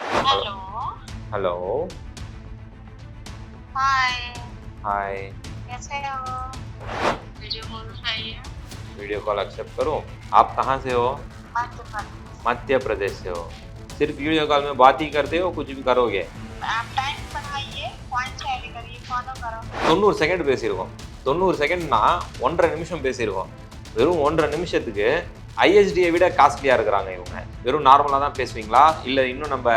Hello hello hi hi कैसे हो video call उठाइए वीडियो कॉल एक्सेप्ट करूं आप कहाँ से हो मध्य प्रदेश मध्य प्रदेश से हो सिर्फ वीडियो कॉल में बात ही करते हो कुछ भी करोगे आप टाइम बनाइए पॉइंट ऐड करिए फॉलो करो தொண்ணூறு செகண்ட் பேசியிருக்கோம் தொண்ணூறு செகண்ட்னா ஒன்றரை நிமிஷம் பேசியிருக்கோம் வெறும் ஒன்றரை நிமிஷத்துக்கு ஐஎஸ்டியை விட காஸ்ட்லியாக இருக்கிறாங்க இவங்க. வெறும் நார்மலாக தான் பேசுவீங்களா? இல்லை இன்னும் நம்ம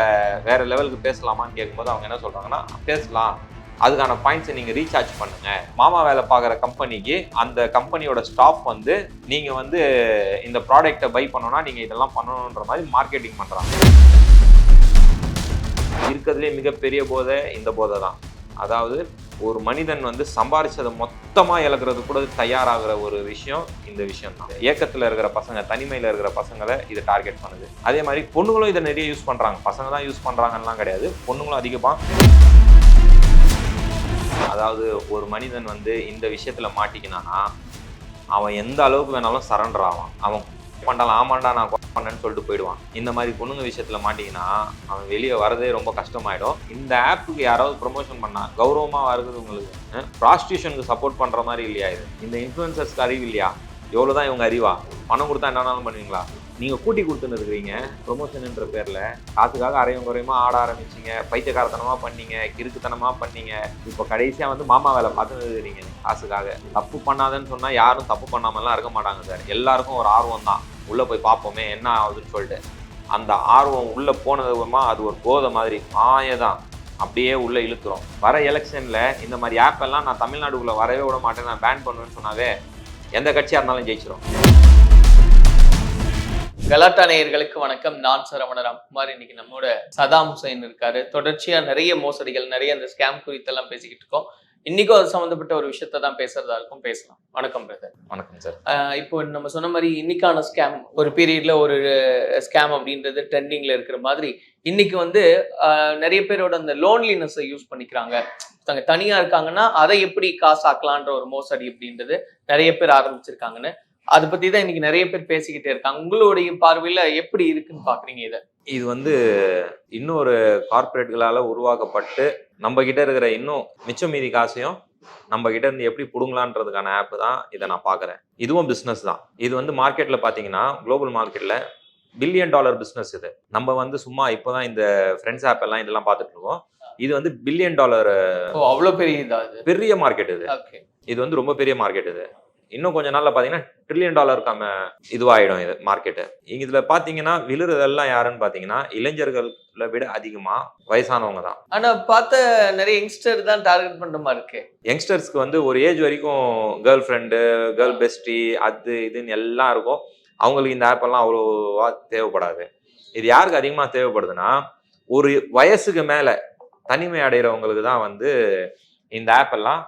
வேறு லெவலுக்கு பேசலாமான்னு கேட்கும்போது அவங்க என்ன சொல்கிறாங்கன்னா பேசலாம். அதுக்கான பாயிண்ட்ஸை நீங்கள் ரீசார்ஜ் பண்ணுங்கள் மாமா வேலை பார்க்குற கம்பெனிக்கு அந்த கம்பெனியோட ஸ்டாஃப் வந்து நீங்கள் வந்து இந்த ப்ராடக்ட்டை பை பண்ணோன்னா நீங்கள் இதெல்லாம் பண்ணணுன்ற மாதிரி மார்க்கெட்டிங் பண்ணுறாங்க இருக்கிறதுலே மிகப்பெரிய போதை இந்த போதை தான். அதாவது ஒரு மனிதன் வந்து சம்பாரிச்சதை மொத்தமாக இழக்கிறது கூட தயாராகிற ஒரு விஷயம் இந்த விஷயம் தான் இயக்கத்தில் இருக்கிற பசங்க தனிமையில் இருக்கிற பசங்களை இதை டார்கெட் பண்ணுது. அதே மாதிரி பொண்ணுங்களும் இதை நிறைய யூஸ் பண்ணுறாங்க பசங்க தான் யூஸ் பண்ணுறாங்கலாம் கிடையாது. பொண்ணுங்களும் அதிகமாக அதாவது ஒரு மனிதன் வந்து இந்த விஷயத்தில் மாட்டிக்கினானா அவன் எந்த அளவுக்கு வேணாலும் சரண்டர் ஆவான். அவன் பண்ணலாம் ஆமாண்டா நான் கொலை பண்ணேன்னு சொல்லிட்டு போயிடுவான். இந்த மாதிரி பொண்ணுங்க விஷயத்துல மாட்டிக்கினா அவன் வெளியே வரதே ரொம்ப கஷ்டமாயிடும். இந்த ஆப்புக்கு யாராவது ப்ரொமோஷன் பண்ணா கௌரவமா வருது உங்களுக்கு ப்ராஸ்டியூஷனுக்கு சப்போர்ட் பண்ற மாதிரி இல்லையா இது? இந்த இன்ஃப்ளூயன்சர்ஸ்க்கு அறிவு இல்லையா? எவ்வளவுதான் இவங்க அறிவா? பணம் கொடுத்தா என்னன்னாலும் பண்ணுவீங்களா? நீங்க கூட்டி கொடுத்துன்னு இருக்கிறீங்க ப்ரொமோஷன்ன்ற பேர்ல காசுக்காக அரையும் குறையுமா ஆட ஆரம்பிச்சீங்க பைத்தியக்காரத்தனமா பண்ணீங்க கிறுக்குத்தனமா பண்ணீங்க இப்போ கடைசியா வந்து மாமா வேலை பார்த்துன்னு இருக்கிறீங்க காசுக்காக. தப்பு பண்ணாதன்னு சொன்னா யாரும் தப்பு பண்ணாமலாம் இருக்க மாட்டாங்க சார். எல்லாருக்கும் ஒரு ஆர்வம் தான் உள்ளே போய் பார்ப்போமே என்ன ஆகுதுன்னு சொல்லிட்டு. அந்த ஆர்வம் உள்ளே போனதுமா அது ஒரு போதை மாதிரி மாய தான் அப்படியே உள்ளே இழுத்துரும். வர எலெக்ஷனில் இந்த மாதிரி ஆப்பெல்லாம் நான் தமிழ்நாடுக்குள்ளே வரவே விட மாட்டேன். நான் பேன் பண்ணுவேன்னு சொன்னாவே எந்த கட்சியாக இருந்தாலும் ஜெயிச்சிடும் கலாட்டா நேயர்களுக்கு வணக்கம். நான் சரவண ராம்குமார். இன்னைக்கு நம்மோட சதாம் ஹுசைன் இருக்காரு. தொடர்ச்சியா நிறைய மோசடிகள் நிறைய அந்த ஸ்கேம் குறித்தெல்லாம் பேசிக்கிட்டு இருக்கோம். இன்னைக்கும் அது சம்மந்தப்பட்ட ஒரு விஷயத்தை தான் பேசுறதா இருக்கும். பேசலாம். வணக்கம் பிரதர் வணக்கம் சார் இப்போ நம்ம சொன்ன மாதிரி இன்னைக்கான ஸ்கேம் ஒரு பீரியட்ல ஒரு ஸ்கேம் அப்படின்றது ட்ரெண்டிங்ல இருக்கிற மாதிரி இன்னைக்கு வந்து நிறைய பேரோட அந்த லோன்லினஸை யூஸ் பண்ணிக்கிறாங்க. தங்க தனியா இருக்காங்கன்னா அதை எப்படி காசாக்கலான்ற ஒரு மோசடி அப்படின்றது நிறைய பேர் ஆரம்பிச்சிருக்காங்கன்னு. அதை பத்தி தான் இன்னைக்கு நிறைய பேர் பேசிக்கிட்டே இருக்காங்க. உங்களுடைய பார்வையில எப்படி இருக்குன்னு பாக்குறீங்க இதை? இது வந்து இன்னொரு கார்ப்பரேட்களால உருவாக்கப்பட்டு நம்ம கிட்ட இருக்கிற இன்னும் மிச்சம் மீதி காசையும் நம்ம கிட்ட இருந்து எப்படி புடுங்கலான்றதுக்கான ஆப் தான் இதை நான் பார்க்குறேன். இதுவும் பிஸ்னஸ் தான். இது வந்து மார்க்கெட்ல பார்த்தீங்கன்னா குளோபல் மார்க்கெட்ல பில்லியன் டாலர் பிஸ்னஸ் இது. நம்ம வந்து சும்மா இப்போதான் இந்த ஃப்ரெண்ட்ஸ் ஆப் எல்லாம் இதெல்லாம் பார்த்துட்டு இருக்கோம் இது வந்து பில்லியன் டாலர் ஓ அவ்வளவு பெரிய பெரிய மார்க்கெட் இது. இது வந்து ரொம்ப பெரிய மார்க்கெட் இது. இன்னும் கொஞ்ச நாள்ல பாத்தீங்கன்னா ட்ரில்லியன் டாலருக்கான இதுவாயிடும் இது மார்க்கெட்டு இதுல பாத்தீங்கன்னா விழுறதெல்லாம் யாருன்னு பாத்தீங்கன்னா இளைஞர்களை விட அதிகமா வயசானவங்க தான். ஆனா பார்த்த நிறைய யங்ஸ்டர் தான் டார்கெட் பண்ற மாதிரி இருக்கு. யங்ஸ்டர்ஸ்க்கு வந்து ஒரு ஏஜ் வரைக்கும் கேர்ள் ஃப்ரெண்டு கேர்ள் பெஸ்டி அது இதுன்னு எல்லாம் இருக்கும். அவங்களுக்கு இந்த ஆப் எல்லாம் அவ்வளோவா தேவைப்படாது. இது யாருக்கு அதிகமாக தேவைப்படுதுன்னா ஒரு வயசுக்கு மேலே தனிமை அடைகிறவங்களுக்கு தான் வந்து இந்த ஆப் எல்லாம்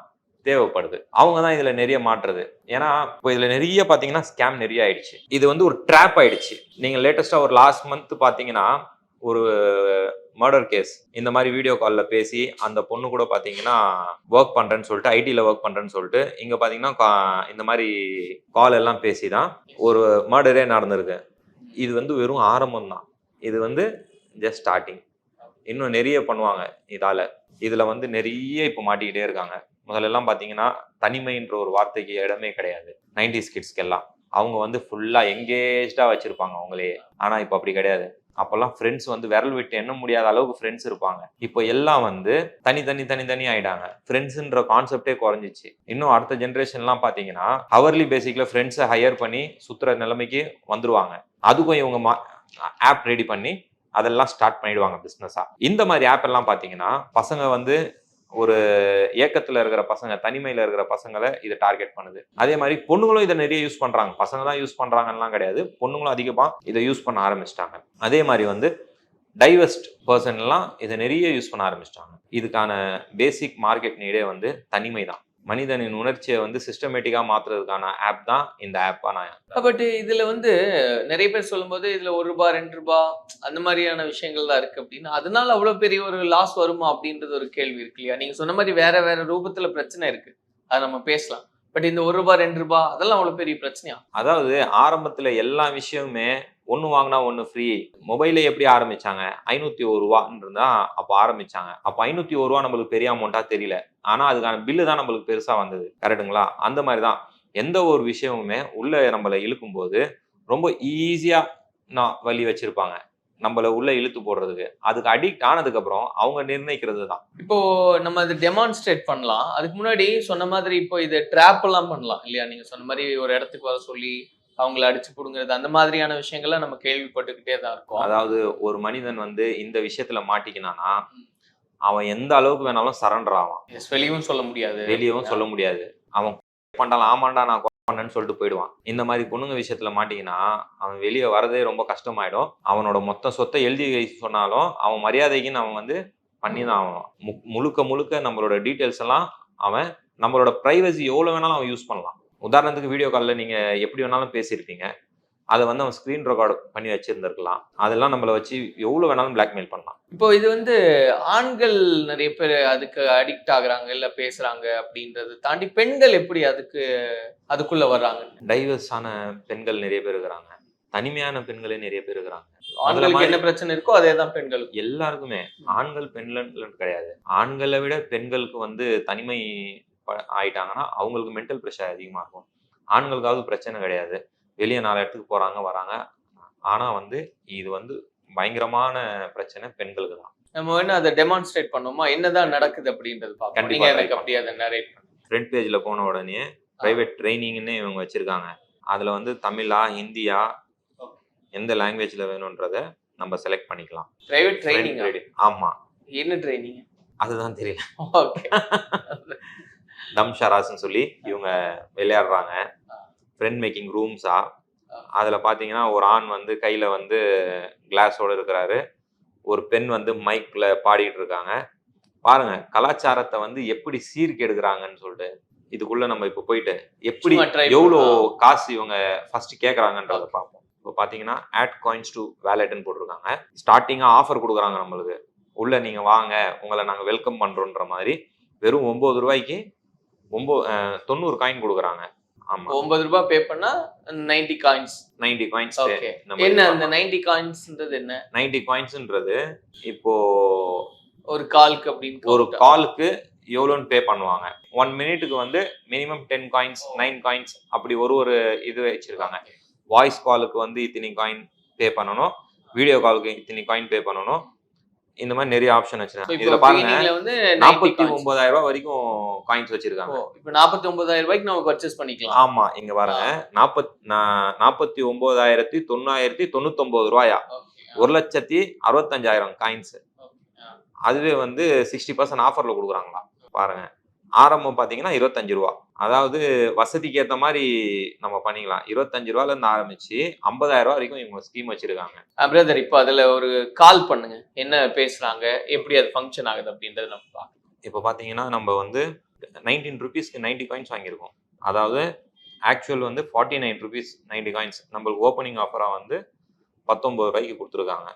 தேவைப்படுது. அவங்க தான் இதில் நிறைய மாற்றுறது. ஏன்னா இப்போ இதில் நிறைய பார்த்தீங்கன்னா ஸ்கேம் நிறைய ஆயிடுச்சு. இது வந்து ஒரு ட்ராப் ஆயிடுச்சு. நீங்கள் லேட்டஸ்ட்டாக ஒரு லாஸ்ட் மந்த் பார்த்தீங்கன்னா ஒரு மர்டர் கேஸ் இந்த மாதிரி வீடியோ காலில் பேசி அந்த பொண்ணு கூட பார்த்தீங்கன்னா ஒர்க் பண்ணுறேன்னு சொல்லிட்டு ஐடியில் ஒர்க் பண்ணுறேன்னு சொல்லிட்டு இங்கே பார்த்தீங்கன்னா கா- இந்த மாதிரி கால் எல்லாம் பேசி தான் ஒரு மர்டரே நடந்திருக்கு. இது வந்து வெறும் ஆரம்பம் தான். இது வந்து ஜஸ்ட் ஸ்டார்டிங் இன்னும் நிறைய பண்ணுவாங்க இதால. இதில் வந்து நிறைய இப்போ மாட்டிக்கிட்டே இருக்காங்க. முதல்ல பார்த்தீங்கன்னா தனிமைன்ற ஒரு வார்த்தைக்கு இடமே கிடையாது. நைன்டிஸ் கிட்ஸ்க்கெல்லாம். அவங்க வந்து ஃபுல்லாக எங்கேஜ்டாக வச்சுருப்பாங்க அவங்களே. ஆனால் இப்போ அப்படி கிடையாது. அப்போல்லாம் ஃப்ரெண்ட்ஸ் வந்து விரல் விட்டு எண்ண முடியாத அளவுக்கு ஃப்ரெண்ட்ஸ் இருப்பாங்க. இப்போ எல்லாம் வந்து தனி தனி தனி தனி ஆயிட்டாங்க. ஃப்ரெண்ட்ஸ்ன்ற கான்செப்டே குறைஞ்சிச்சு. இன்னும் அடுத்த ஜென்ரேஷன்லாம் பார்த்தீங்கன்னா ஹவர்லி பேசிக்கில் ஃப்ரெண்ட்ஸை ஹையர் பண்ணி சுற்றுற நிலைமைக்கு வந்துருவாங்க. அதுக்கும் இவங்க மா ஆப் ரெடி பண்ணி அதெல்லாம் ஸ்டார்ட் பண்ணிடுவாங்க பிஸ்னஸாக இந்த மாதிரி ஆப் எல்லாம் பார்த்தீங்கன்னா பசங்க வந்து ஒரு ஏக்கத்துல இருக்கிற பசங்க தனிமையில இருக்கிற பசங்களை இதை டார்கெட் பண்ணுது. அதே மாதிரி பொண்ணுங்களும் இதை நிறைய யூஸ் பண்றாங்க. பசங்க தான் யூஸ் பண்றாங்கலாம் கிடையாது. பொண்ணுங்களும் அதிகமா இதை யூஸ் பண்ண ஆரம்பிச்சிட்டாங்க. அதே மாதிரி வந்து டைவர்ஸ்ட் பர்சன்லாம் இதை நிறைய யூஸ் பண்ண ஆரம்பிச்சிட்டாங்க. இதுக்கான பேசிக் மார்க்கெட் நீடே வந்து தனிமை தான். மனிதனின் உணர்ச்சியை வந்து சிஸ்டமேட்டிக்கா மாத்துறதுக்கான ஆப் தான் இந்த ஆப்பாக நான் பட் இதுல வந்து நிறைய பேர் சொல்லும்போது இதுல ஒரு ரூபா ரெண்டு ரூபாய் அந்த மாதிரியான விஷயங்கள் தான் இருக்கு அப்படின்னு. அதனால அவ்வளவு பெரிய ஒரு லாஸ் வருமா அப்படின்றது ஒரு கேள்வி இருக்கு இல்லையா? நீங்க சொன்ன மாதிரி வேற வேற ரூபத்துல பிரச்சனை இருக்கு. அதை நம்ம பேசலாம். பட் இந்த ஒரு ரூபாய் ரெண்டு ரூபாய் அதெல்லாம் அவ்வளோ பெரிய பிரச்சனையா? அதாவது ஆரம்பத்தில் எல்லா விஷயமுமே ஒன்று வாங்கினா ஒன்று ஃப்ரீ மொபைலே எப்படி ஆரம்பிச்சாங்க? ஐநூற்றி ஒரு ரூபான்னு இருந்தா அப்போ ஆரம்பிச்சாங்க. அப்போ ஐநூற்றி ஒரு ரூபா நம்மளுக்கு பெரிய அமௌண்ட்டாக தெரியல. ஆனால் அதுக்கான பில்லு தான் நம்மளுக்கு பெருசாக வந்தது. கரெக்டுங்களா அந்த மாதிரி தான். எந்த ஒரு விஷயமுமே உள்ளே நம்மளை இழுக்கும்போது ரொம்ப ஈஸியாக நான் வழி வச்சுருப்பாங்க. நம்மள உள்ள இழுத்து போடுறதுக்கு. அதுக்கு அடிக்ட் ஆனதுக்கு அப்புறம் அவங்க நிர்ணயிக்கிறது தான். இப்போ நம்ம அது டெமான்ஸ்ட்ரேட் பண்ணலாம். அதுக்கு முன்னாடி சொன்ன மாதிரி இப்போ இது ட்ராப் எல்லாம் பண்ணலாம் இல்லையா? நீங்க சொன்ன மாதிரி ஒரு இடத்துக்கு வர சொல்லி அவங்கள அடிச்சு புடுங்குறது அந்த மாதிரியான விஷயங்கள்லாம் நம்ம கேள்விப்பட்டுக்கிட்டே தான் இருக்கோம். அதாவது ஒரு மனிதன் வந்து இந்த விஷயத்துல மாட்டிக்கினானா அவன் எந்த அளவுக்கு வேணாலும் சரண்டர் ஆவான். எஸ் வெளியும் சொல்ல முடியாது. வெளியவும் சொல்ல முடியாது. அவன் பண்ணலாம். ஆமாண்டா நான் பண்ணேன்னு சொல்லிட்டு போயிடுவான். இந்த மாதிரி பொண்ணுங்க விஷயத்துல மாட்டிங்கன்னா அவன் வெளியே வரதே ரொம்ப கஷ்டமாயிடும். அவனோட மொத்த சொத்தை எழுதி சொன்னாலும் அவன் மரியாதைக்குன்னு அவன் வந்து பண்ணி தான் ஆகணும். மு- முழுக்க முழுக்க நம்மளோட டீட்டெயில்ஸ் எல்லாம் அவன் நம்மளோட ப்ரைவசி எவ்வளோ வேணாலும் அவன் யூஸ் பண்ணலாம். உதாரணத்துக்கு வீடியோ காலில் நீங்கள் எப்படி வேணாலும் பேசியிருப்பீங்க. அதை வந்து அவன் ஸ்க்ரீன் ரெக்கார்டு பண்ணி வச்சிருந்திருக்கலாம். அதெல்லாம் நம்மளை வச்சு எவ்வளோ வேணாலும் பிளாக்மெயில் பண்ணலாம். இப்போ இது வந்து ஆண்கள் நிறைய பேர் அதுக்கு அடிக்ட் ஆகுறாங்க இல்ல பேசுறாங்க அப்படின்றத தாண்டி பெண்கள் எப்படி அதுக்கு அதுக்குள்ள வர்றாங்க? டைவர்ஸான பெண்கள் நிறைய பேர் இருக்கிறாங்க. தனிமையான பெண்களே நிறைய பேர் இருக்கிறாங்க. ஆண்களுக்கு என்ன பிரச்சனை இருக்கோ அதே தான் பெண்களுக்கு எல்லாருக்குமே. ஆண்கள் பெண்கள் கிடையாது. ஆண்களை விட பெண்களுக்கு வந்து தனிமை ஆயிட்டாங்கன்னா அவங்களுக்கு மென்டல் ப்ரெஷர் அதிகமா இருக்கும். ஆண்களுக்காவது பிரச்சனை கிடையாது. வெளியே நாலு இடத்துக்கு போறாங்க வராங்க. ஆனா வந்து இது வந்து பயங்கரமான பிரச்சனை பெண்களுக்கு தான் நம்ம வேணா அதை டெமான்ஸ்ட்ரேட் பண்ணுவோமா? என்னதான் நடக்குது அப்படின்றது பார்ப்போம். கண்டிப்பா நீங்க try எனக்கு அப்படியே அதை நரேட் ஃப்ரண்ட் பேஜ்ல போன உடனே பிரைவேட் ட்ரைனிங்னு இவங்க வச்சிருக்காங்க. அதுல வந்து தமிழா ஹிந்தியா எந்த லாங்குவேஜ்ல வேணும்ன்றத நம்ம செலக்ட் பண்ணிக்கலாம். Private training Training. ஆமா. என்ன ட்ரைனிங் அதுதான் தெரியல. ஓகே தம் ஷராஸ்ன்னு சொல்லி இவங்க விளையாடுறாங்க. ஃப்ரெண்ட் மேக்கிங் ரூம்ஸா அதில் பார்த்தீங்கன்னா ஒரு ஆண் வந்து கையில் வந்து கிளாஸோட இருக்கிறாரு. ஒரு பெண் வந்து மைக்கில் பாடிட்டு இருக்காங்க. பாருங்க கலாச்சாரத்தை வந்து எப்படி சீர்கெடுக்குறாங்கன்னு சொல்லிட்டு இதுக்குள்ள நம்ம இப்போ போயிட்டு எப்படி எவ்வளோ. காசு இவங்க ஃபர்ஸ்ட் கேட்குறாங்கன்றத பார்ப்போம் இப்போ பார்த்தீங்கன்னா ஆட் காயின்ஸ் டு வேலெட்னு போட்டிருக்காங்க. ஸ்டார்டிங்காக ஆஃபர் கொடுக்குறாங்க நம்மளுக்கு. உள்ள நீங்க வாங்க உங்களை நாங்க வெல்கம் பண்றோன்ற மாதிரி வெறும் ஒன்பது ரூபாய்க்கு ஒன்பது தொண்ணூறு காயின் கொடுக்குறாங்க. ஒன்பது ரூபாய் பே பண்ணா ninety coins ninety coins okay என்ன அந்த நைன்டி காயின்ஸ்ன்றது என்ன? நைன்டி காயின்ஸ்ன்றது இப்போ ஒரு கால்க்கு அப்படின்னு ஒரு? காலுக்கு எவ்வளோன்னு பே பண்ணுவாங்க. ஒன் மினிட்டுக்கு வந்து minimum ten coins nine coins அப்படி ஒரு ஒரு இது வச்சிருக்காங்க. வாய்ஸ் காலுக்கு வந்து இத்தனை காயின் பே பண்ணணும். வீடியோ காலுக்கு இத்தனை காயின் பே பண்ணணும். இந்த மாதிரி நிறைய ஆப்ஷன் வச்சிருக்காங்க. இதுல பாருங்க வந்து 90 நாற்பத்தி. ஒன்பதாயிரம் ரூபாய் வரைக்கும் காயின்ஸ் வச்சிருக்காங்க. இப்போ நாற்பத்தி ஒன்பதாயிரம் ரூபாய்க்கு நம்ம பர்ச்சேஸ் பண்ணிக்கலாம். ஆமா இங்க பாருங்க. நாற்பத் நாற்பத்தி ஒன்பதாயிரத்தி தொண்ணாயிரத்தி தொண்ணூத்தொன்பது ரூபாயா? ஒரு லட்சத்தி அறுபத்தஞ்சாயிரம் காயின்ஸ் அதுவே வந்து சிக்ஸ்டி பர்சன்ட் ஆஃபர்ல கொடுக்குறாங்களா? பாருங்க. ஆரம்பம் பாத்தீங்கன்னா இருபத்தஞ்சு ரூபா. அதாவது வசதிக்கு ஏத்த மாதிரி நம்ம பண்ணிக்கலாம். இருபத்தஞ்சு ரூபால இருந்து ஆரம்பிச்சு ஐம்பதாயிரம் ரூபா வரைக்கும் இவங்க ஸ்கீம் வச்சிருக்காங்க. பிரதர் இப்போ அதுல ஒரு கால் பண்ணுங்க. என்ன பேசுறாங்க? எப்படி அது ஃபங்க்ஷன் ஆகுது அப்படின்றத நம்ம பார்க்கலாம். இப்போ பார்த்தீங்கன்னா நம்ம வந்து நைன்டீன் ருபீஸ்க்கு நைன்டி காயின்ஸ் வாங்கியிருக்கோம். அதாவது ஆக்சுவல் வந்து forty nine rupees ninety coins நம்மளுக்கு ஓப்பனிங் ஆஃபராக வந்து பத்தொம்பது ரூபாய்க்கு கொடுத்துருக்காங்க.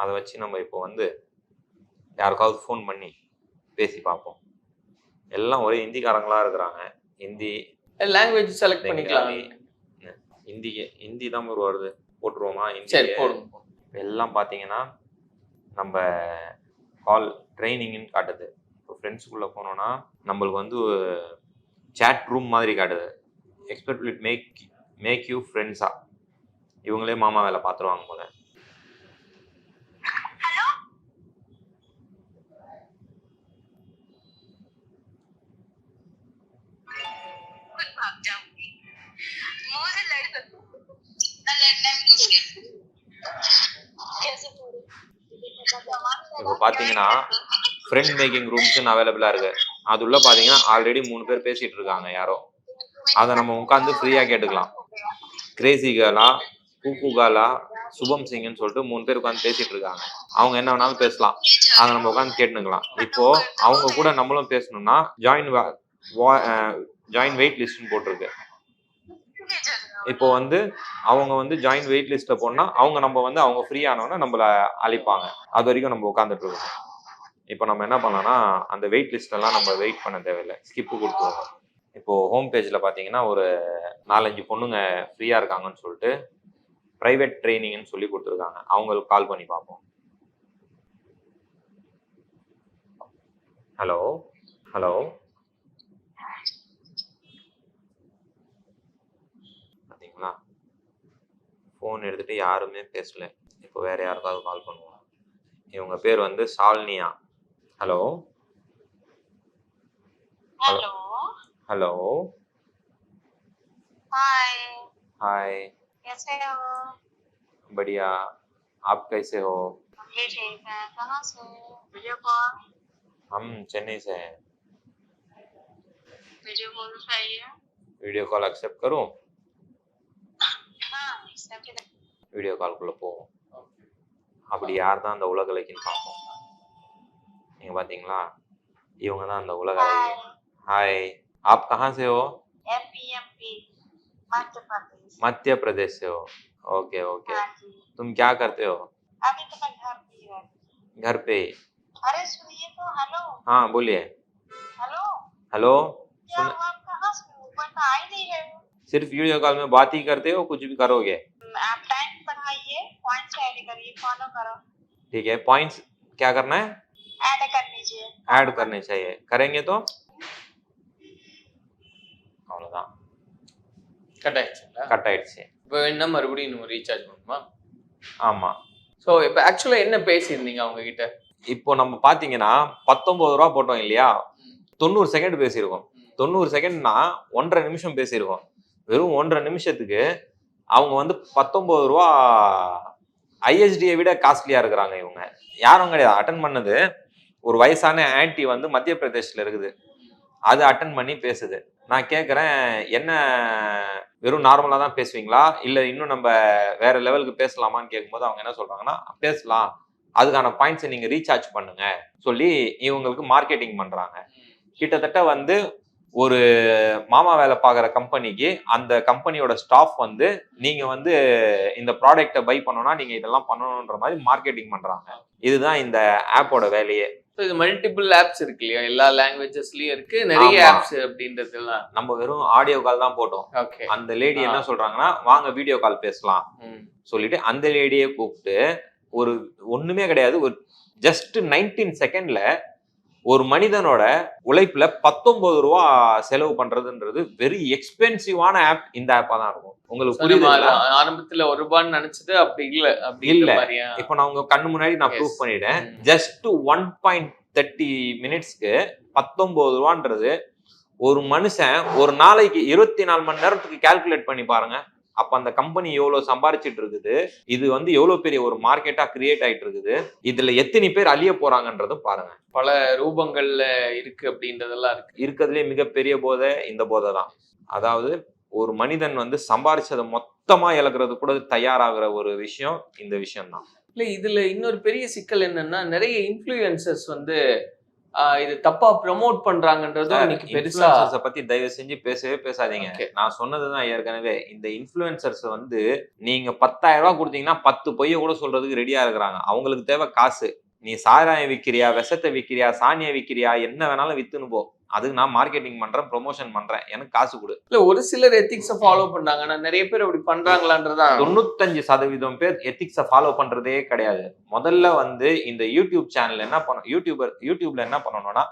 அதை வச்சு நம்ம இப்போ வந்து யாருக்காவது ஃபோன் பண்ணி பேசி பார்ப்போம். எல்லாம் ஒரே ஹிந்திக்காரங்களா இருக்கிறாங்க. ஹிந்தி லாங்குவேஜ் செலக்ட் பண்ணிக்கலாம். ஹிந்தி ஹிந்தி தான் ஒரு வருது. போட்டுருவோமா? ஹிந்தி எல்லாம் பார்த்தீங்கன்னா நம்ம கால் ட்ரைனிங்னு காட்டுது. இப்போ ஃப்ரெண்ட்ஸுக்குள்ளே போனோம்னா நம்மளுக்கு வந்து சேட் ரூம் மாதிரி காட்டுது. எக்ஸ்பெக்ட் மேக் மேக் யூ ஃப்ரெண்ட்ஸா இவங்களே மாமா வேலை பார்த்துருவாங்க போல. இப்போ பார்த்தீங்கன்னா ஃப்ரெண்ட் மேக்கிங் ரூம்ஸ்னு அவைலபிளாக இருக்கு. அது உள்ள பார்த்தீங்கன்னா ஆல்ரெடி மூணு பேர் பேசிட்டு இருக்காங்க யாரோ. அதை நம்ம உட்காந்து ஃப்ரீயாக கேட்டுக்கலாம். கிரேசி கேர்லா கூக்கு காலா சுபம் சிங்னு சொல்லிட்டு மூணு பேர் உட்காந்து பேசிட்டு இருக்காங்க. அவங்க என்ன வேணாலும் பேசலாம். அதை நம்ம உட்காந்து கேட்டுக்கலாம் இப்போ அவங்க கூட நம்மளும் பேசணும்னா ஜாயின் ஜாயின் வெயிட் லிஸ்ட்னு போட்டிருக்கு. இப்போ வந்து அவங்க வந்து ஜாயின் வெயிட் லிஸ்ட்ல போனா அவங்க நம்ம வந்து அவங்க ஃப்ரீ ஆனவொன்னே நம்மள அழைப்பாங்க. அது வரைக்கும் நம்ம உட்காந்துட்டு இருக்கோம். இப்போ நம்ம என்ன பண்ணலாம்னா அந்த வெயிட் லிஸ்ட்லாம் நம்ம வெயிட் பண்ண தேவையில்லை. ஸ்கிப்பு கொடுத்துருவோம். இப்போ ஹோம் பேஜில் பார்த்தீங்கன்னா ஒரு நாலஞ்சு பொண்ணுங்க ஃப்ரீயாக இருக்காங்கன்னு சொல்லிட்டு ப்ரைவேட் ட்ரைனிங்னு சொல்லி கொடுத்துருக்காங்க. அவங்களுக்கு கால் பண்ணி பார்ப்போம். ஹலோ ஹலோ ஃபோன் எடுத்துட்டு யாருமே பேசல இப்போ வேற யாருக்காவது கால் பண்ணுவோம் இவங்க பேர் வந்து சால்னியா hello hello hello hi hi कैसे हो बढ़िया आप कैसे हो हम भी ठीक है कहाँ से वीडियो कॉल हम चेन्नई से हैं वीडियो कॉल उठाइए வீடியோ கால் அக்செப்ட் करूं हाँ सब வீடியோ கால்குள்ளே போவோம் அப்படி யார் தான் அந்த உலக அழகின்னு பார்ப்போம் நீங்கள் பார்த்தீங்களா இவங்க தான் அந்த உலக அழகி हाय हाय आप कहाँ से हो M P M P Madhya Pradesh Madhya Pradesh से हो ओके ओके हाँ जी तुम क्या करते हो अभी तो मैं घर पे ही रहती घर पे ही हूँ। अरे सुनिए तो हेलो हाँ बोलिए हेलो हेलो क्या सुन हुआ आप कहाँ से हो कोई तो आ ही नहीं रहे हो सिर्फ वीडियो कॉल में बात ही करते हो कुछ भी करोगे आप टाइम बढ़ाइए पॉइंट्स ऐड करिए फॉलो करो ठीक है पॉइंट्स क्या करना है ऐड कर लीजिए ऐड करने चाहिए करेंगे तो அவ்வளோதான் கட் ஆயிடுச்சுங்களா கட் ஆயிடுச்சு இப்போ என்ன மறுபடியும் நம்ம ரீசார்ஜ் பண்ணுமா ஆமா ஸோ இப்போ ஆக்சுவலாக என்ன பேசியிருந்தீங்க அவங்க கிட்ட இப்போ நம்ம பாத்தீங்கன்னா பத்தொன்பது ரூபா போட்டோம் இல்லையா தொண்ணூறு செகண்ட் பேசியிருக்கோம் தொண்ணூறு செகண்ட்னா ஒன்றரை நிமிஷம் பேசியிருக்கோம் வெறும் ஒன்றரை நிமிஷத்துக்கு அவங்க வந்து பத்தொன்பது ரூபா ஐஎஸ்டியை விட காஸ்ட்லியாக இருக்கிறாங்க இவங்க. யாரும் கிடையாது. அட்டன் பண்ணது ஒரு வயசான ஆன்ட்டி வந்து மத்திய பிரதேசத்தில் இருக்குது. அது அட்டன் பண்ணி பேசுது. நான் கேட்குறேன் என்ன வெறும் நார்மலாக தான் பேசுவீங்களா? இல்லை இன்னும் நம்ம வேற லெவலுக்கு பேசலாமான்னு கேட்கும்போது அவங்க என்ன சொல்கிறாங்கன்னா பேசலாம். அதுக்கான பாயிண்ட்ஸை நீங்கள் ரீசார்ஜ் பண்ணுங்க. சொல்லி இவங்களுக்கு மார்க்கெட்டிங் பண்ணுறாங்க கிட்டத்தட்ட வந்து ஒரு மாமா வேலை பார்க்குற கம்பெனிக்கு அந்த கம்பெனியோட ஸ்டாஃப் வந்து நீங்க வந்து இந்த ப்ராடக்ட்டை பை பண்ணணும்னா நீங்க இதெல்லாம் பண்ணணுன்ற மாதிரி மார்க்கெட்டிங் பண்றாங்க. இதுதான் இந்த ஆப்போட வேலையே. ஸோ இது மல்டிபிள் ஆப்ஸ் இருக்கு இல்லையா? எல்லா லாங்குவேஜஸ்லயும் இருக்கு. நிறைய. ஆப்ஸ் அப்படின்றதெல்லாம் நம்ம வெறும் ஆடியோ கால் தான் போட்டோம். ஓகே அந்த லேடி என்ன. சொல்றாங்கன்னா வாங்க வீடியோ கால் பேசலாம். சொல்லிட்டு அந்த லேடியை கூப்பிட்டு ஒரு ஒண்ணுமே கிடையாது. ஒரு ஜஸ்ட் நைன்டீன் செகண்ட்ல ஒரு மனிதனோட உழைப்புல பத்தொன்பது ரூபா செலவு பண்றதுன்றது வெரி எக்ஸ்பென்சிவான ஆப் இந்த ஆப்பா தான் இருக்கும் உங்களுக்கு புரியுது ஆரம்பத்துல ஒரு ரூபான்னு நினைச்சது அப்படி இல்ல அப்படி இல்ல. இப்போ நான் உங்க கண்ணு முன்னாடி நான். ப்ரூவ் பண்ணிட்டேன். ஜஸ்ட் ஒன் பாயிண்ட் தேர்ட்டி மினிட்ஸ்க்கு பத்தொன்பது ரூபான்றது ஒரு மனுஷன் ஒரு நாளைக்கு இருபத்தி நாலு மணி நேரத்துக்கு கால்குலேட் பண்ணி பாருங்க அப்ப அந்த கம்பெனி எவ்வளவு சம்பாரிச்சிட்டு இருக்குது இது வந்து எவ்வளவு பெரிய ஒரு மார்க்கெட்டா கிரியேட் ஆயிட்டு இருக்குது இதுல எத்தனை பேர் அழிய போறாங்கன்றதும் பாருங்க. பல ரூபங்கள்ல இருக்கு அப்படின்றதெல்லாம் இருக்கு. இருக்கிறதுலே மிகப்பெரிய போதை இந்த போதை தான். அதாவது ஒரு மனிதன் வந்து சம்பாரிச்சதை மொத்தமா இழக்கிறது கூட தயாராகிற ஒரு விஷயம் இந்த விஷயம் தான் இல்ல இதுல இன்னொரு பெரிய சிக்கல் என்னன்னா நிறைய இன்ஃப்ளூயன்சர்ஸ் வந்து இது தப்பா ப்ரமோட் பண்றாங்கன்றதும் இன்னைக்கு பெருசா பத்தி தயவு செஞ்சு பேசவே பேசாதீங்க. நான் சொன்னதுதான் ஏற்கனவே. இந்த இன்ஃபுளுசர்ஸ் வந்து நீங்க பத்தாயிரம் ரூபாய் கொடுத்தீங்கன்னா பத்து பொய்ய கூட சொல்றதுக்கு ரெடியா இருக்கிறாங்க. அவங்களுக்கு தேவை காசு. நீ சாராயம் விக்கிறியா விஷத்தை விக்கிறியா சாணியை விக்கிறியா என்ன வேணாலும் வித்துன்னு போ. அதுக்கு நான் மார்க்கெட்டிங் பண்றேன் ப்ரொமோஷன் பண்றேன். எனக்கு காசு கொடு. இல்ல ஒரு சிலர் எத்திக்ஸ ஃபாலோ பண்றாங்க. ஆனா நிறைய பேர் அப்படி பண்றாங்களான்றதான் தொண்ணூத்தஞ்சு சதவீதம் பேர் எத்திக்ஸை ஃபாலோ பண்றதே கிடையாது. முதல்ல வந்து இந்த யூடியூப் சேனல் என்ன பண்ண யூடியூபர் யூடியூப்ல என்ன பண்ணணும்னா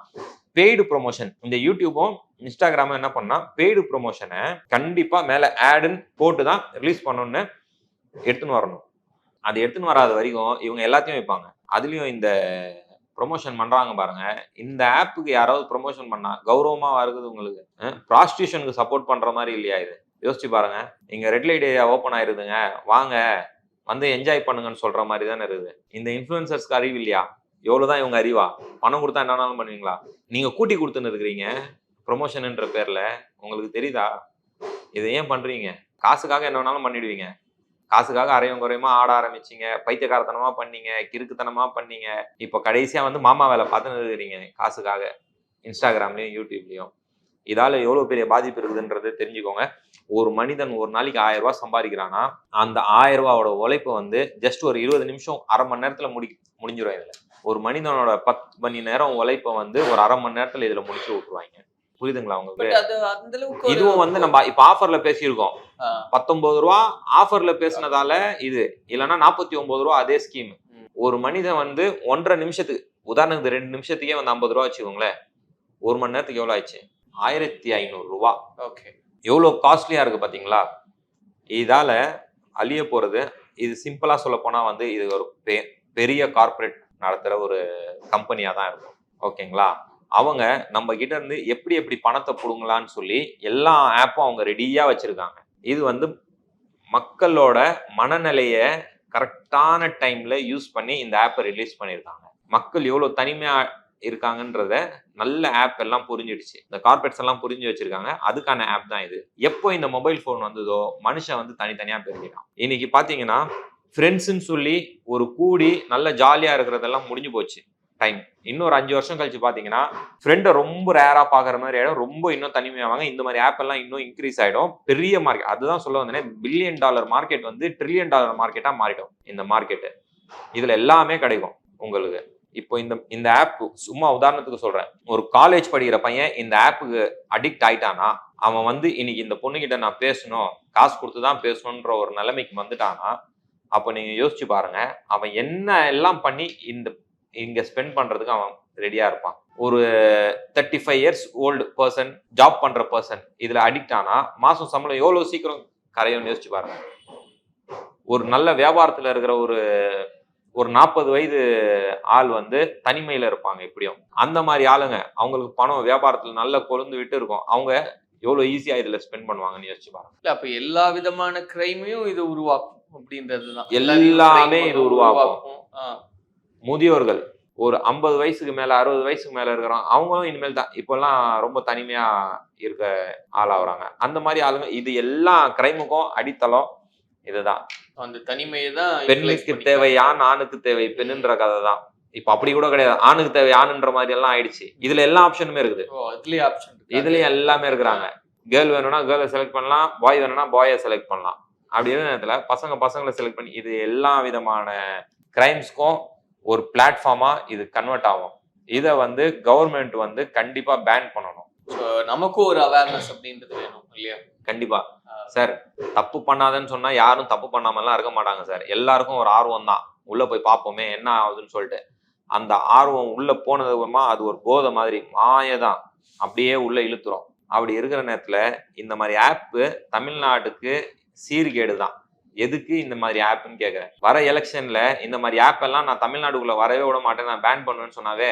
பெய்டு ப்ரொமோஷன் இந்த யூடியூபும் இன்ஸ்டாகிராமும் என்ன பண்ணா பெய்டு ப்ரொமோஷனை கண்டிப்பா மேல ஆடுன்னு போட்டு தான் ரிலீஸ் பண்ணணும்னு எடுத்துன்னு வரணும். அது எடுத்துன்னு வராத வரைக்கும் இவங்க எல்லாத்தையும் வைப்பாங்க. அதுலயும் இந்த ப்ரொமோஷன் பண்ணுறாங்க பாருங்கள் இந்த ஆப்புக்கு யாராவது ப்ரொமோஷன் பண்ணால் கௌரவமாக இருக்குது உங்களுக்கு? ப்ராஸ்டியூஷனுக்கு சப்போர்ட் பண்ணுற மாதிரி இல்லையா இது? யோசிச்சு பாருங்க. இங்கே ரெட் லைட் ஏரியா ஓப்பன் ஆயிருதுங்க. வாங்க. வந்து என்ஜாய் பண்ணுங்கன்னு சொல்கிற மாதிரி தானே இருக்குது. இந்த இன்ஃப்ளூயன்சர்ஸ்க்கு அறிவு இல்லையா? எவ்வளோ தான் இவங்க அறிவா? பணம் கொடுத்தா என்னன்னாலும் பண்ணுவீங்களா? நீங்கள் கூட்டி கொடுத்துன்னு இருக்கிறீங்க. ப்ரொமோஷன்ன்ற பேரில். உங்களுக்கு தெரியுதா? இதை ஏன் பண்ணுறீங்க காசுக்காக என்ன வேணாலும் பண்ணிடுவீங்க. காசுக்காக அரையும் குறையுமா ஆட ஆரம்பிச்சிங்க பைத்தியக்காரத்தனமா பண்ணீங்க கிறுக்குத்தனமா பண்ணீங்க. இப்போ கடைசியா வந்து மாமா வேலை பார்த்துன்னு இருக்கிறீங்க காசுக்காக. இன்ஸ்டாகிராம்லயும் யூடியூப்லயும். இதால எவ்வளவு பெரிய பாதிப்பு இருக்குதுன்றது தெரிஞ்சுக்கோங்க. ஒரு மனிதன் ஒரு நாளைக்கு ஆயிரம் ரூபாய் சம்பாதிக்கிறான்னா அந்த ஆயிரம் ரூபாவோட உழைப்பு வந்து ஜஸ்ட் ஒரு இருபது நிமிஷம் அரை மணி நேரத்துல முடி முடிஞ்சிடும் இதுல. ஒரு மனிதனோட பத்து மணி நேரம் உழைப்பை வந்து ஒரு அரை மணி நேரத்துல இதுல முடிச்சு விட்டுருவாங்க. புரியுதுங்களா உங்களுக்கு? இதுவும் வந்து நம்ம இப்ப ஆஃபர்ல பேசியிருக்கோம். பத்தொன்பது ரூபா ஆஃபர்ல பேசுனதால இது. இல்லைன்னா நாற்பத்தி ஒன்பது ரூபா அதே ஸ்கீம். ஒரு மனிதன் வந்து ஒன்றரை நிமிஷத்துக்கு உதாரணத்துக்கு ரெண்டு நிமிஷத்துக்கே வந்து ஐம்பது ரூபா வச்சுக்கோங்களேன். ஒரு மணி நேரத்துக்கு எவ்வளோ ஆயிடுச்சு? ஆயிரத்தி ஐநூறு ரூபா. ஓகே எவ்வளோ காஸ்ட்லியா இருக்கு பாத்தீங்களா? இதால அழிய போறது இது சிம்பிளா சொல்ல போனா வந்து இது ஒரு பெரிய கார்ப்பரேட் நடத்துற ஒரு கம்பெனியா தான் இருக்கும் ஓகேங்களா அவங்க நம்ம கிட்ட இருந்து எப்படி எப்படி பணத்தை கொடுங்களான்னு சொல்லி எல்லா ஆப்பும் அவங்க ரெடியாக வச்சுருக்காங்க. இது வந்து மக்களோட மனநிலையை கரெக்டான டைமில் யூஸ் பண்ணி இந்த ஆப்பை ரிலீஸ் பண்ணியிருக்காங்க மக்கள் எவ்வளோ தனிமையாக இருக்காங்கன்றத நல்ல ஆப் எல்லாம் புரிஞ்சிடுச்சு. இந்த கார்பரேட்ஸ் எல்லாம் புரிஞ்சு வச்சிருக்காங்க. அதுக்கான ஆப் தான் இது. எப்போ இந்த மொபைல் ஃபோன் வந்ததோ மனுஷன் வந்து தனித்தனியாக பிரிஞ்சிட்டான் இன்னைக்கு பார்த்தீங்கன்னா ஃப்ரெண்ட்ஸுன்னு சொல்லி ஒரு கூடி நல்ல ஜாலியாக இருக்கிறதெல்லாம் முடிஞ்சு போச்சு. டைம் இன்னொரு அஞ்சு வருஷம் கழிச்சு பார்த்தீங்கன்னா ஃப்ரெண்டை ரொம்ப ரேராக பார்க்குற மாதிரி ஆகிடும் ரொம்ப இன்னும் தனிமையாவாங்க. இந்த மாதிரி ஆப் எல்லாம் இன்னும் இன்க்ரீஸ் ஆகிடும் பெரிய மார்க்கெட் அதுதான் சொல்ல வந்தேன் பில்லியன் டாலர் மார்க்கெட் வந்து ட்ரில்லியன் டாலர் மார்க்கெட்டாக மாறிடும் இந்த மார்க்கெட்டு இதில் எல்லாமே கிடைக்கும் உங்களுக்கு. இப்போ இந்த இந்த ஆப் சும்மா உதாரணத்துக்கு சொல்கிறேன் ஒரு காலேஜ் படிக்கிற பையன் இந்த ஆப்புக்கு அடிக்ட் ஆயிட்டானா அவன் வந்து இன்னைக்கு இந்த பொண்ணுகிட்ட நான் பேசணும் காசு கொடுத்து தான் பேசணுன்ற ஒரு நிலைமைக்கு வந்துட்டானா அப்போ நீங்கள் யோசிச்சு பாருங்க அவன் என்ன எல்லாம் பண்ணி இந்த இங்க ஸ்பெண்ட் பண்றதுக்கு அவன் ரெடியா இருப்பான். ஒரு thirty five years old person job பண்ற பர்சன் இதுல அடிக்ட் ஆனா மாசம் சம்பளம் எவ்வளவு சீக்கிரம் கரையும்னு யோசிச்சு பாருங்க. ஒரு நல்ல வியாபாரத்துல இருக்கிற ஒரு ஒரு நாற்பது வயது ஆள் வந்து தனிமையில இருப்பாங்க எப்படியும். அந்த மாதிரி ஆளுங்க அவங்களுக்கு பணம் வியாபாரத்துல நல்ல கொழுந்து விட்டு இருக்கும். அவங்க எவ்வளவு ஈஸியா இதுல ஸ்பெண்ட் பண்ணுவாங்கன்னு யோசிச்சு பாருங்க. இல்ல அப்ப எல்லா விதமான கிரைமையும் இது உருவாக்கும் அப்படின்றதுதான். எல்லாமே இது உருவாக்கும். முதியோர்கள். ஒரு ஐம்பது வயசுக்கு மேல அறுபது வயசுக்கு மேல இருக்கிறோம் அவங்களும் இனிமேல் தான். இப்பெல்லாம் ரொம்ப தனிமையா இருக்க ஆளாகிறாங்க. அந்த மாதிரி ஆளுங்க இது எல்லா கிரைமுக்கும் அடித்தளம் இதுதான். அந்த தனிமையை தான் பெண்ணுக்கு தேவை ஆண் ஆணுக்கு தேவை? பெண்ணுன்ற கதை தான். இப்ப அப்படி கூட கிடையாது. ஆணுக்கு தேவை ஆணுன்ற மாதிரி எல்லாம் ஆயிடுச்சு. இதுல எல்லா ஆப்ஷனுமே இருக்குது. ஓ அதுலயே ஆப்ஷன் இதுலயும் எல்லாமே இருக்கிறாங்க. கேர்ள் வேணும்னா கேர்ளை செலக்ட் பண்ணலாம். பாய் வேணும்னா பாயை செலக்ட் பண்ணலாம். அப்படி இருந்த நேரத்துல பசங்க பசங்களை செலக்ட் பண்ணி இது எல்லா விதமான கிரைம்ஸ்க்கும் ஒரு பிளாட்ஃபார்மா இது கன்வெர்ட் ஆகும். இதை வந்து கவர்மெண்ட் வந்து கண்டிப்பா பேன் பண்ணணும். நமக்கும் ஒரு அவேர்னஸ் அப்படின்றது வேணும் இல்லையா? கண்டிப்பா. சார் தப்பு பண்ணாதன்னு சொன்னா யாரும் தப்பு பண்ணாமலாம் இருக்க மாட்டாங்க சார் எல்லாருக்கும் ஒரு ஆர்வம் தான். உள்ள போய் பார்ப்போமே என்ன ஆகுதுன்னு சொல்லிட்டு. அந்த ஆர்வம் உள்ள போனதுமா அது ஒரு போதை மாதிரி மாயதான் அப்படியே உள்ள இழுத்துரும். அப்படி இருக்கிற நேரத்துல இந்த மாதிரி ஆப்பு தமிழ்நாட்டுக்கு சீர்கேடு தான். எதுக்கு இந்த மாதிரி ஆப்னு கேக்குறேன். வர எலெக்ஷன்ல இந்த மாதிரி ஆப் எல்லாம் நான் தமிழ்நாடுக்குள்ள வரவே விட மாட்டேன் நான் பேன் பண்ணுவேன்னு சொன்னாவே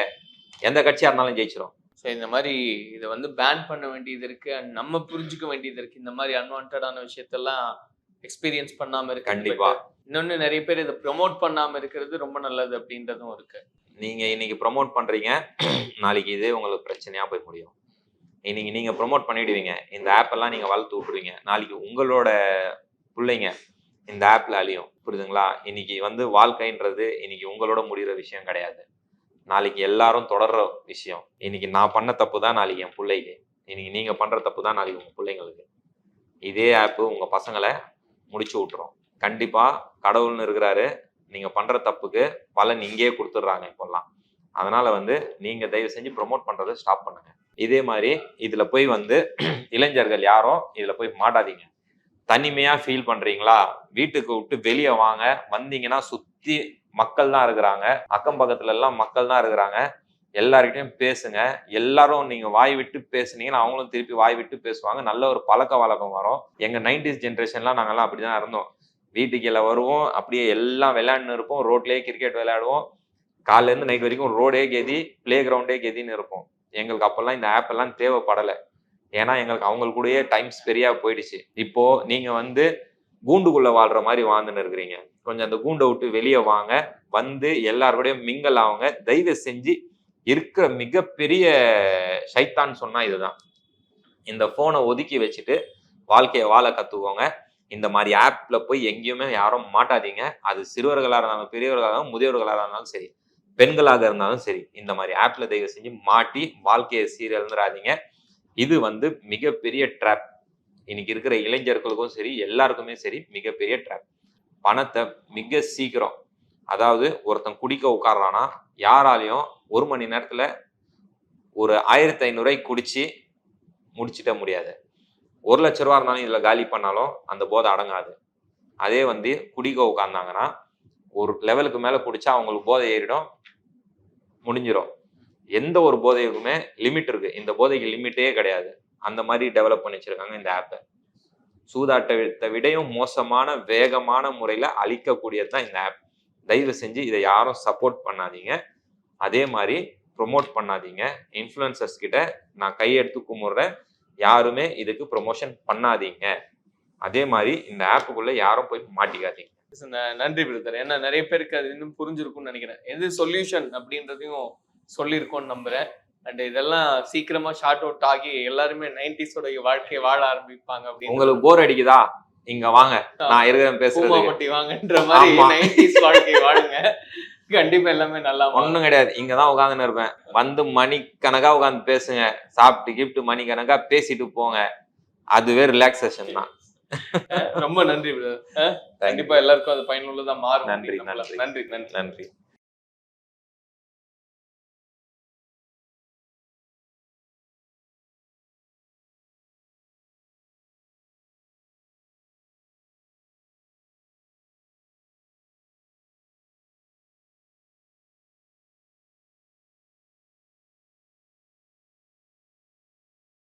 எந்த கட்சியா இருந்தாலும் ஜெயிச்சிரும். ஸோ இந்த மாதிரி இதை வந்து பேன் பண்ண வேண்டியது இருக்கு and நம்ம புரிஞ்சுக்க வேண்டியது இருக்கு. இந்த மாதிரி அன்வான்டான விஷயத்தெல்லாம் எக்ஸ்பீரியன்ஸ் பண்ணாம இருக்கு கண்டிப்பா. இன்னொன்னு நிறைய பேர் இதை ப்ரொமோட் பண்ணாம இருக்கிறது ரொம்ப நல்லது அப்படின்றதும் இருக்கு. நீங்க இன்னைக்கு ப்ரோமோட் பண்றீங்க நாளைக்கு இதே உங்களுக்கு பிரச்சனையா போய் முடியும். இன்னைக்கு நீங்க ப்ரோமோட் பண்ணிடுவீங்க. இந்த ஆப் எல்லாம் நீங்க வளர்த்து விட்டுருவீங்க. நாளைக்கு உங்களோட பிள்ளைங்க இந்த ஆப்ல அழியும் புரியுதுங்களா? இன்னைக்கு வந்து வாழ்க்கைன்றது இன்னைக்கு உங்களோட முடிகிற விஷயம் கிடையாது. நாளைக்கு எல்லாரும் தொடர்ற விஷயம். இன்னைக்கு நான் பண்ண தப்பு தான் நாளைக்கு என் பிள்ளைக்கு. இன்னைக்கு நீங்க பண்ற தப்பு தான் நாளைக்கு உங்க பிள்ளைங்களுக்கு. இதே ஆப்பு உங்க பசங்களை முடிச்சு விட்டுரும். கண்டிப்பா கடவுள்னு இருக்கிறாரு. நீங்க பண்ற தப்புக்கு பலன் இங்கேயே கொடுத்துட்றாங்க இப்போல்லாம். அதனால வந்து நீங்க தயவு செஞ்சு ப்ரொமோட் பண்றதை ஸ்டாப் பண்ணுங்க. இதே மாதிரி இதுல போய் வந்து இளைஞர்கள் யாரும் இதுல போய் மாட்டாதீங்க. தனிமையாக ஃபீல் பண்றீங்களா? வீட்டுக்கு விட்டு வெளியே வாங்க. வந்தீங்கன்னா சுத்தி மக்கள் தான் இருக்கிறாங்க. அக்கம் பக்கத்துல எல்லாம் மக்கள் தான் இருக்கிறாங்க. எல்லார்கிட்டயும் பேசுங்க. எல்லாரும் நீங்க வாய் விட்டு பேசுனீங்கன்னா அவங்களும் திருப்பி வாய் விட்டு பேசுவாங்க. நல்ல ஒரு பழக்க வழக்கம் வரும். எங்க நைன்டிஸ் ஜென்ரேஷன்லாம் நாங்கெல்லாம் அப்படிதான் இருந்தோம். வீட்டுக்கு எல்லாம் வருவோம். அப்படியே எல்லாம் விளையாடுன்னு இருப்போம். ரோட்லயே கிரிக்கெட் விளையாடுவோம். காலையிலேருந்து இருந்து நைட் வரைக்கும் ரோடே கெதி பிளே கிரவுண்டே கெதின்னு இருப்போம். எங்களுக்கு அப்பெல்லாம் இந்த ஆப் எல்லாம் தேவைப்படலை. ஏன்னா எங்களுக்கு அவங்களுக்கு கூடயே டைம் ஸ்பெரியா போயிடுச்சு. இப்போ நீங்க வந்து கூண்டுக்குள்ள வாழ்ற மாதிரி வாழ்ந்துன்னு இருக்கிறீங்க. கொஞ்சம் அந்த கூண்டை விட்டு வெளியே வாங்க. வந்து எல்லாரோடையும் மிங்கல் ஆகுங்க தயவு செஞ்சு இருக்கிற மிகப்பெரிய சைத்தான் சொன்னா இதுதான். இந்த போனை ஒதுக்கி வச்சுட்டு வாழ்க்கையை வாழ கத்துக்கோங்க. இந்த மாதிரி ஆப்ல போய் எங்கேயுமே யாரும் மாட்டாதீங்க. அது சிறுவர்களாக இருந்தாலும் பெரியவர்களாக இருந்தாலும் முதியவர்களாக இருந்தாலும் சரி. பெண்களாக இருந்தாலும் சரி. இந்த மாதிரி ஆப்ல தயவு செஞ்சு மாட்டி வாழ்க்கையை சீரழிந்துடாதீங்க இது வந்து மிகப்பெரிய ட்ராப் இன்னைக்கு இருக்கிற இளைஞர்களுக்கும் சரி எல்லாருக்குமே சரி மிகப்பெரிய ட்ராப் பணத்தை மிக சீக்கிரம் அதாவது ஒருத்தன் குடிக்க உட்கார்றானா யாராலையும் ஒரு மணி நேரத்தில் ஒரு ஆயிரத்தி ஐநூறுரூவாய் குடிச்சு முடிச்சிட்ட முடியாது. ஒரு லட்ச ரூபா இருந்தாலும் இதில் காலி பண்ணாலும் அந்த போதை அடங்காது. அதே வந்து குடிக்க உட்காந்தாங்கன்னா ஒரு லெவலுக்கு மேலே குடிச்சா அவங்களுக்கு போதை ஏறிடும் முடிஞ்சிடும் எந்த ஒரு போதைக்குமே லிமிட் இருக்கு. இந்த போதைக்கு லிமிட்டே கிடையாது. அந்த மாதிரி டெவலப் பண்ணி வச்சிருக்காங்க இந்த ஆப்பை சூதாட்டத்தை விடையும் மோசமான வேகமான முறையில் அழிக்கக்கூடியது தான் இந்த ஆப் தயவு செஞ்சு இதை யாரும் சப்போர்ட் பண்ணாதீங்க. அதே மாதிரி ப்ரொமோட் பண்ணாதீங்க. இன்ஃப்ளூயன்சர்ஸ் கிட்ட நான் கையெடுத்து கும்பிட்றேன் யாருமே இதுக்கு ப்ரொமோஷன் பண்ணாதீங்க. அதே மாதிரி இந்த ஆப்புக்குள்ளே யாரும் போய் மாட்டிக்காதீங்க. நன்றி பிரதர். ஏன்னா நிறைய பேருக்கு அது இன்னும் புரிஞ்சிருக்கும்னு நினைக்கிறேன். எது சொல்யூஷன் அப்படின்றதையும் சொல்லியிருக்கோம்னு நம்புறேன். அண்ட் இதெல்லாம் சீக்கிரமா ஷார்ட் அவுட் ஆகி எல்லாருமே நைன்டிஸோட வாழ்க்கையை வாழ ஆரம்பிப்பாங்க அப்படின்னு. உங்களுக்கு போர் அடிக்குதா? இங்க வாங்க. நான் இருக்கிறேன் பேசுறது பூமாமட்டி வாங்கன்ற மாதிரி. நைன்டிஸ் வாழ்க்கையை வாழுங்க. கண்டிப்பா எல்லாமே நல்லா. ஒண்ணும் கிடையாது. இங்கதான் உட்காந்துன்னு இருப்பேன். வந்து மணி கணக்கா உட்காந்து பேசுங்க. சாப்பிட்டு கிப்ட்டு மணி கணக்கா பேசிட்டு போங்க. அதுவே ரிலாக்ஸேஷன் தான். ரொம்ப நன்றி கண்டிப்பா எல்லாருக்கும் அது பயனுள்ளதா மாறும். நன்றி. நன்றி நன்றி. நன்றி.